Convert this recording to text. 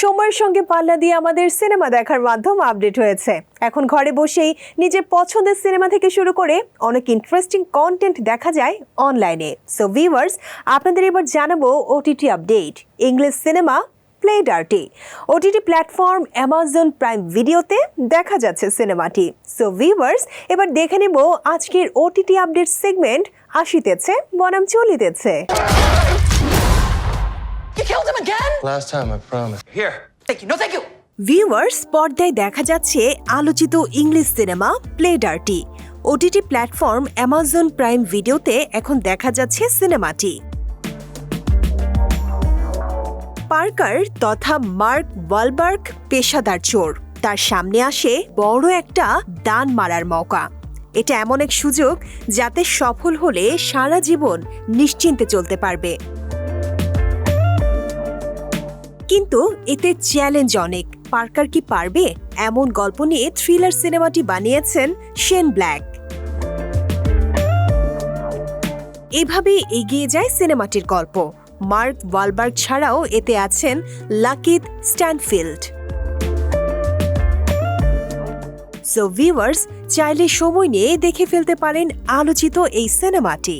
সময়ের সঙ্গে পাল্লা দিয়ে আমাদের সিনেমা দেখার মাধ্যম আপডেট হয়েছে। এখন ঘরে বসেই নিজের পছন্দের সিনেমা থেকে শুরু করে অনেক ইন্টারেস্টিং কন্টেন্ট দেখা যায় অনলাইনে সো ভিউয়ার্স আপনাদের এবার জানাব OTT update English cinema play dirty OTT platform Amazon Prime ভিডিওতে দেখা যাচ্ছে সিনেমাটি সো ভিউয়ার্স এবার দেখে নেব আজকের ওটিটি আপডেট সেগমেন্ট আসিতেছে, বনাম চলিতেছে। Last time, I promise. Here. Thank you. No, thank you. Viewers পর্দায় দেখা যাচ্ছে আলোচিত English cinema play dirty OTT platform Amazon Prime ভিডিওতে এখন দেখা যাচ্ছে সিনেমাটি পার্কার তথা মার্ক ওয়ালবার্গ পেশাদার চোর তার সামনে আসে বড় একটা দান মারার মৌকা এটা এমন এক সুযোগ যাতে সফল হলে সারা জীবন নিশ্চিন্তে চলতে পারবে কিন্তু এতে চ্যালেঞ্জ অনেক। পার্কার কি পারবে? এমন গল্প নিয়ে থ্রিলার সিনেমাটি বানিয়েছেন শেন ব্ল্যাক। এভাবে এগিয়ে যায় সিনেমাটির গল্প। মার্ক ওয়ালবার্গ ছাড়াও এতে আছেন লাকিত স্ট্যানফিল্ড। সো ভিউয়ার্স চাইলে সময় নিয়ে দেখে ফেলতে পারেন আলোচিত এই সিনেমাটি।